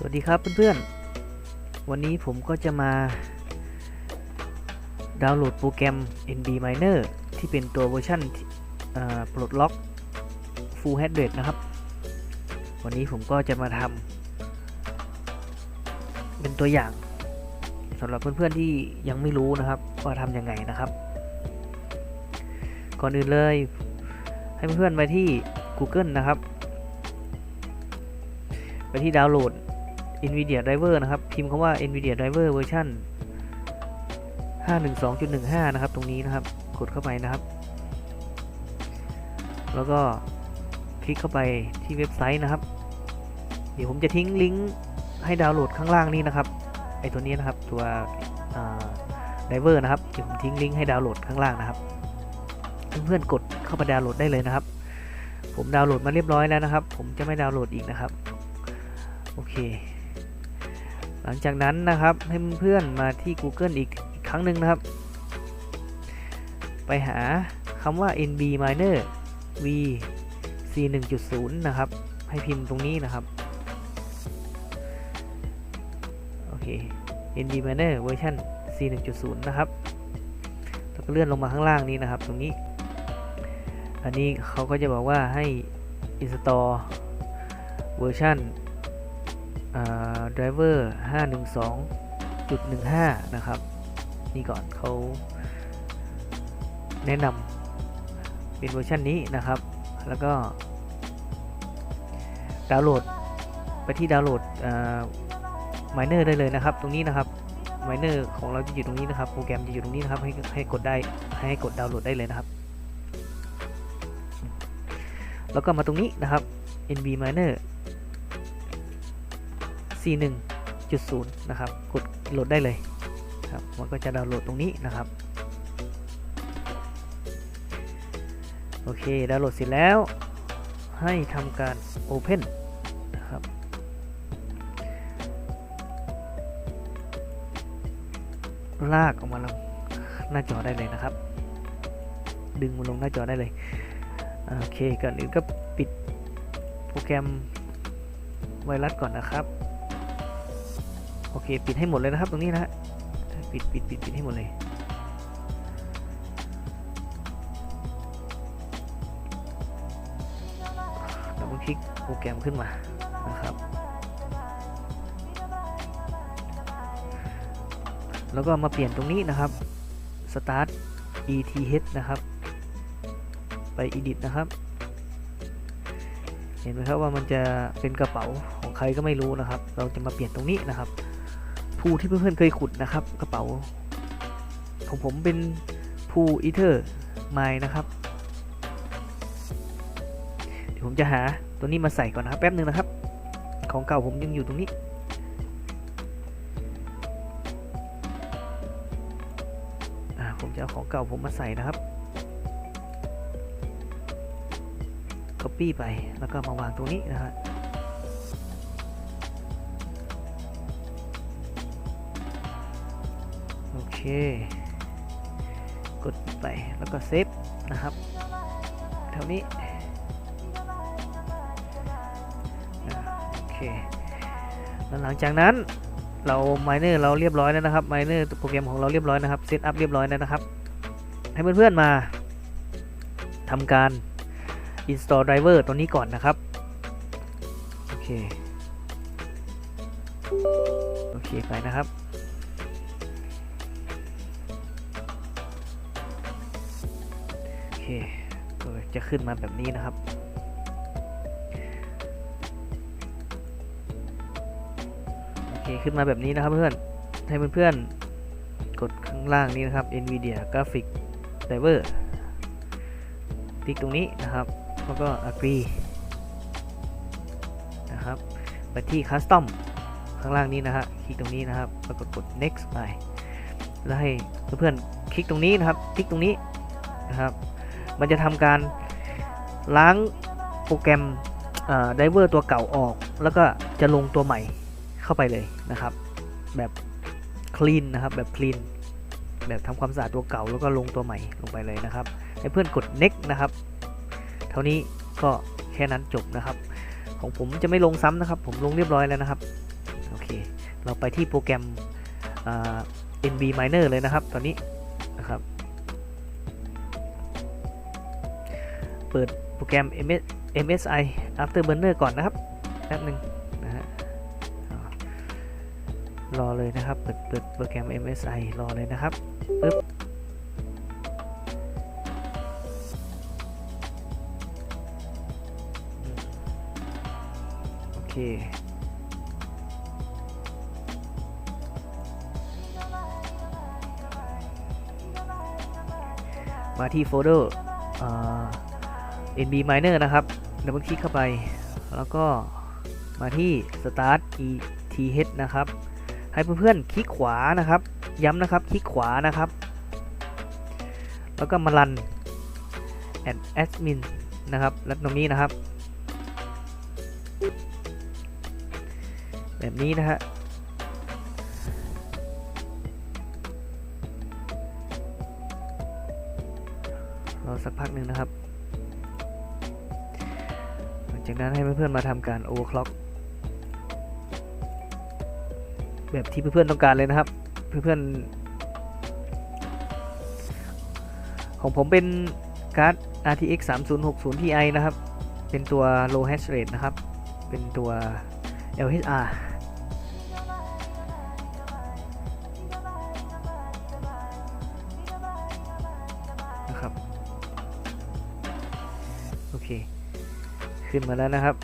สวัสดีครับเพื่อนๆ วันนี้ผมก็จะมา ดาวน์โหลดโปรแกรม NB Miner ที่เป็นตัวเวอร์ชันปลดล็อก Full h a d r a t e นะครับ วันนี้ผมก็จะมาทำเป็นตัวอย่างสำหรับเพื่อนๆที่ยังไม่รู้นะครับว่าทำยังไงนะครับ ก่อนอื่นเลย ให้เพื่อนๆไปที่ Google นะครับ ไปที่ดาวน์โหลด NVIDIA Driver นะครับ พิมพ์คำว่า NVIDIA Driver เวอร์ชัน512.15 นะครับ ตรงนี้นะครับ กดเข้าไปนะครับ แล้วก็คลิกเข้าไปที่เว็บไซต์นะครับ เดี๋ยวผมจะทิ้งลิงก์ให้ดาวน์โหลดข้างล่างนี้นะครับ ไอตัวนี้นะครับ ตัวไดเวอร์นะครับ เดี๋ยวผมทิ้งลิงก์ให้ดาวน์โหลดข้างล่างนะครับ เพื่อนๆกดเข้าไปดาวน์โหลดได้เลยนะครับ ผมดาวน์โหลดมาเรียบร้อยแล้วนะครับ ผมจะไม่ดาวน์โหลดอีกนะครับ โอเค หลังจากนั้นนะครับให้เพื่อนๆมาที่ Google อีกอีกครั้งหนึ่งนะครับ ไปหาคำว่า nb miner v c 1.0 นะครับ ให้พิมพ์ตรงนี้นะครับ โอเค nb miner เวอร์ชัน c 1.0 นะครับแล้วก็เลื่อนลงมาข้างล่างนี้นะครับ ตรงนี้ อันนี้เขาก็จะบอกว่าให้ install เวอร์ชัน driver 512.15 นะครับ นี่ก่อนเขาแนะนำเป็นเวอร์ชันนี้นะครับ แล้วก็ดาวน์โหลดไปที่ดาวน์โหลด miner ได้เลยนะครับ ตรงนี้นะครับ miner ของเราจะอยู่ตรงนี้นะครับ โปรแกรมจะอยู่ตรงนี้นะครับ ให้ให้กดได้ให้กดดาวน์โหลดได้เลยนะครับ แล้วก็มาตรงนี้นะครับ nb miner C1.0 นะครับ กดโหลดได้เลยครับมันก็จะดาวน์โหลดตรงนี้นะครับ โอเค ดาวน์โหลดเสร็จแล้ว ให้ทำการ Open นะครับ ลากออกมาลงหน้าจอได้เลยนะครับ ดึงมาลงหน้าจอได้เลย โอเค ก่อนอื่นก็ปิดโปรแกรมไวรัสก่อนนะครับ อเคปิดให้หมดเลยนะครับตรงนี้นะฮะปิดปิดปิดปิดให้หมดเลยดับเบิลคลิกโปรแกรมขึ้นมานะครับ แล้วก็มาเปลี่ยนตรงนี้นะครับ start eth นะครับ ไป edit นะครับ เห็นไหมครับว่ามันจะเป็นกระเป๋าของใครก็ไม่รู้นะครับ เราจะมาเปลี่ยนตรงนี้นะครับ ภูที่เพื่อนๆเคยขุดนะครับ กระเป๋าของผมเป็นภูอีเทอร์ไมนะครับ เดี๋ยวผมจะหาตัวนี้มาใส่ก่อนนะครับแป๊บหนึ่งนะครับ ของเก่าผมยังอยู่ตรงนี้อ่าผมจะเอาของเก่าผมมาใส่นะครับ Copy ไปแล้วก็มาวางตรงนี้นะฮะ เค กดไปแล้วก็เซฟนะครับเท่านี้โอเคแล้วหลังจากนั้นเรา miner เราเรียบร้อยแล้วนะครับ miner โปรแกรมของเราเรียบร้อยนะครับเซตอัพเรียบร้อยแล้วนะครับ ให้เพื่อนๆมาทำการ install driver ตัวนี้ก่อนนะครับ โอเค โอเคไปนะครับ จะขึ้นมาแบบนี้นะครับ โอเค ขึ้นมาแบบนี้นะครับเพื่อนให้เพื่อนๆ กดข้างล่างนี้นะครับ NVIDIA Graphic Driver คลิกตรงนี้นะครับ แล้วก็ agree นะครับ ไปที่ custom ข้างล่างนี้นะฮะ คลิกตรงนี้นะครับ แล้วก็กด next ไป แล้วให้เพื่อนๆ คลิกตรงนี้นะครับ คลิกตรงนี้นะครับ มันจะทำการล้างโปรแกรมไดเวอร์ตัวเก่าออก แล้วก็จะลงตัวใหม่เข้าไปเลยนะครับ แบบ clean นะครับแบบ clean แบบทำความสะอาดตัวเก่าแล้วก็ลงตัวใหม่ลงไปเลยนะครับให้เพื่อนกด next นะครับ เท่านี้ก็แค่นั้นจบนะครับ ของผมจะไม่ลงซ้ำนะครับ ผมลงเรียบร้อยแล้วนะครับโอเค เราไปที่โปรแกรม NB Miner เลยนะครับ ตอนนี้นะครับ เปิดโปรแกรม MS MSI Afterburner ก่อนนะครับแป๊บหนึ่งนะฮะรอเลยนะครับ เปิดเปิดโปรแกรม MSI รอเลยนะครับปึ๊บโอเคมาที่โฟลเดอร์ NB Miner นะครับดับเบิลคลิกเข้าไป แล้วก็มาที่ Start ETH นะครับ ให้เพื่อนๆคลิกขวานะครับ ย้ำนะครับ คลิกขวานะครับ แล้วก็มารัน add admin นะครับ แล้วตรงนี้นะครับ แบบนี้นะฮะรอสักพักหนึ่งนะครับ จากนั้นให้เพื่อนๆมาทำการโอเวอร์คล็อกแบบที่เพื่อนๆต้องการเลยนะครับ เพื่อนๆของผมเป็นการ์ด RTX 3060 Ti นะครับ เป็นตัว low hash rate นะครับ เป็นตัว LHR ขึ้นมาแล้วนะครับ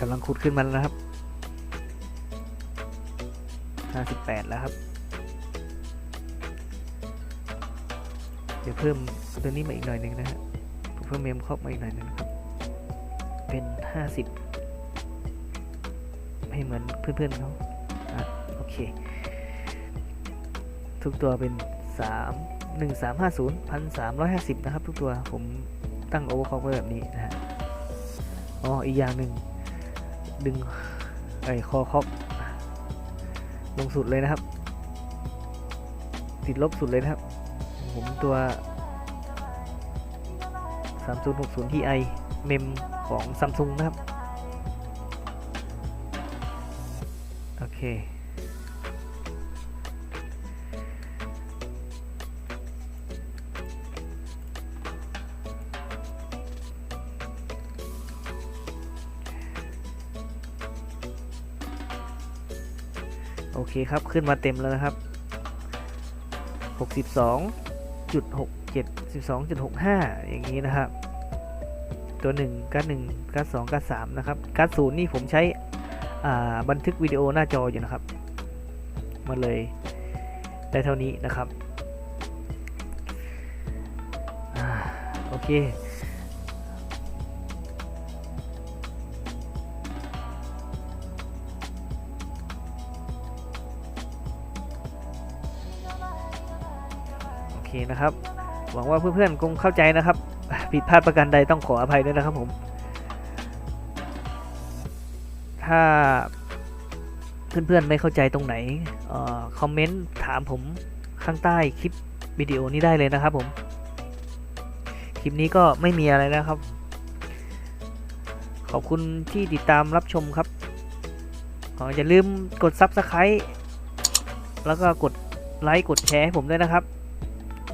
กำลังขุดขึ้นมาแล้วนะครับ 58 แล้วครับ เดี๋ยวเพิ่มตัวนี้มาอีกหน่อยหนึ่งนะฮะเพิ่มเมมครอบมาอีกหน่อยหนึ่งครับ เป็น 50 ให้เหมือนเพื่อนๆเขาอะโอเค ทุกตัวเป็น 3 1 3 5 0 1350 นะครับ ทุกตัวผมตั้งโอเวอร์คล็อกไว้แบบนี้นะฮะอ๋ออีกอย่างหนึ่งดึงไอ้คอคอกลงสุดเลยนะครับ ติดลบสุดเลยนะครับ ผมตัว 3060 Ti เมมของ Samsung นะครับ โอเค โอเคครับขึ้นมาเต็มแล้วนะครับ 62.67 12.65 อย่างนี้นะครับ ตัว1การ์ด1การ์ด2การ์ด3นะครับการ์ด0นี่ผมใช้บันทึกวิดีโอหน้าจออยู่นะครับมันเลยได้เท่านี้นะครับอโอเค นะครับ หวังว่าเพื่อนๆคงเข้าใจนะครับ ผิดพลาดประการใดต้องขออภัยด้วยนะครับผม ถ้าเพื่อนๆไม่เข้าใจตรงไหนออคอมเมนต์ถามผมข้างใต้คลิปวิดีโอนี้ได้เลยนะครับผม คลิปนี้ก็ไม่มีอะไรนะครับ ขอบคุณที่ติดตามรับชมครับอ๋ออย่าลืมกด Subscribe แล้วก็กดไลค์กดแชร์ให้ผมด้วยนะครับ